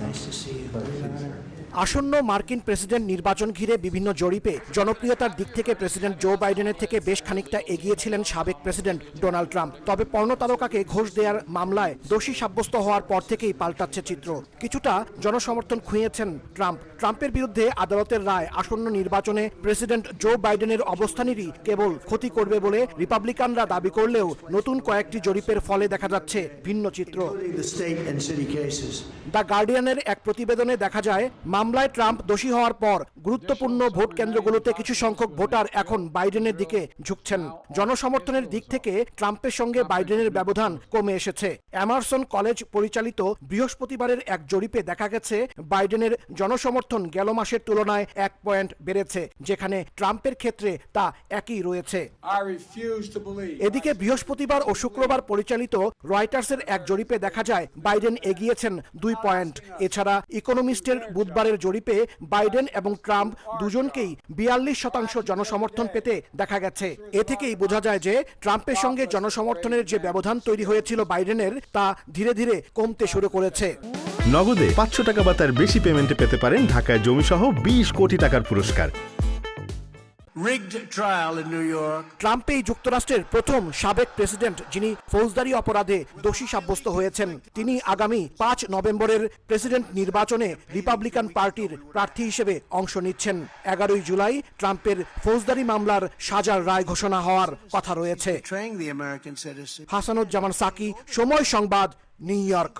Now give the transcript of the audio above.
Nice to see you. আসন্ন মার্কিন president নির্বাচন ঘিরে বিভিন্ন জরিপে জনপ্রিয়তার দিক থেকে প্রেসিডেন্ট জো বাইডেনের থেকে বেশ খানিকটা এগিয়েছিলেন সাবেক প্রেসিডেন্ট ডোনাল্ড ট্রাম্প। তবে পর্ণতারকাকে ঘোষ দেওয়ার মামলায় দোষী সাব্যস্ত হওয়ার পর থেকেই পাল্টাচ্ছে চিত্র। কিছুটা জনসমর্থন খুঁয়েছেন ট্রাম্প। ট্রাম্পের বিরুদ্ধে আদালতের রায় আসন্ন নির্বাচনে প্রেসিডেন্ট জো বাইডেনের অবস্থানেরই কেবল ক্ষতি করবে বলে রিপাবলিকানরা দাবি করলেও নতুন কয়েকটি জরিপের ফলে দেখা যাচ্ছে ভিন্ন চিত্র. দ্য গার্ডিয়ানের এক প্রতিবেদনে দেখা যায় মামলায় ট্রাম্প দোষী হওয়ার পর গুরুত্বপূর্ণ ভোট কেন্দ্রগুলোতে কিছু সংখ্যক ভোটার এখন বাইডেনের দিকে ঝুঁকছেন। জনসমর্থনের দিক থেকে ট্রাম্পের সঙ্গে বাইডেনের ব্যবধান কমে এসেছে। এমারসন কলেজ পরিচালিত বৃহস্পতিবারের এক জরিপে দেখা গেছে বাইডেনের জনসমর্থন গেল মাসের তুলনায় এক পয়েন্ট বেড়েছে যেখানে ট্রাম্পের ক্ষেত্রে তা একই রয়েছে. এদিকে বৃহস্পতিবার ও শুক্রবার পরিচালিত রয়টার্সের এক জরিপে দেখা যায় বাইডেন এগিয়েছেন দুই পয়েন্ট। এছাড়া ইকোনমিস্টের বুধবারের জরিপে বাইডেন এবং ট্রাম্প দুজনকেই বিয়াল্লিশ শতাংশ জনসমর্থন পেতে দেখা গেছে। এ থেকেই বোঝা যায় যে ট্রাম্পের সঙ্গে জনসমর্থনের যে ব্যবধান তৈরি হয়েছিল বাইডেনের, তা ধীরে ধীরে কমতে শুরু করেছে। নগদে পাঁচশো টাকা বা তার বেশি পেমেন্টে পেতে পারেন ঢাকায় জমিসহ বিশ কোটি টাকার পুরস্কার। ট্রাম্পেই যুক্তরাষ্ট্রের প্রথম সাবেক প্রেসিডেন্ট যিনি ফৌজদারি অপরাধে দোষী সাব্যস্ত হয়েছেন তিনি আগামী পাঁচ নভেম্বরের প্রেসিডেন্ট নির্বাচনে রিপাবলিকান পার্টির প্রার্থী হিসেবে অংশ নিচ্ছেন। এগারোই জুলাই ট্রাম্পের ফৌজদারি মামলার সাজার রায় ঘোষণা হওয়ার কথা রয়েছে. হাসানুজ্জামান সাকি সময় সংবাদ নিউ ইয়র্ক।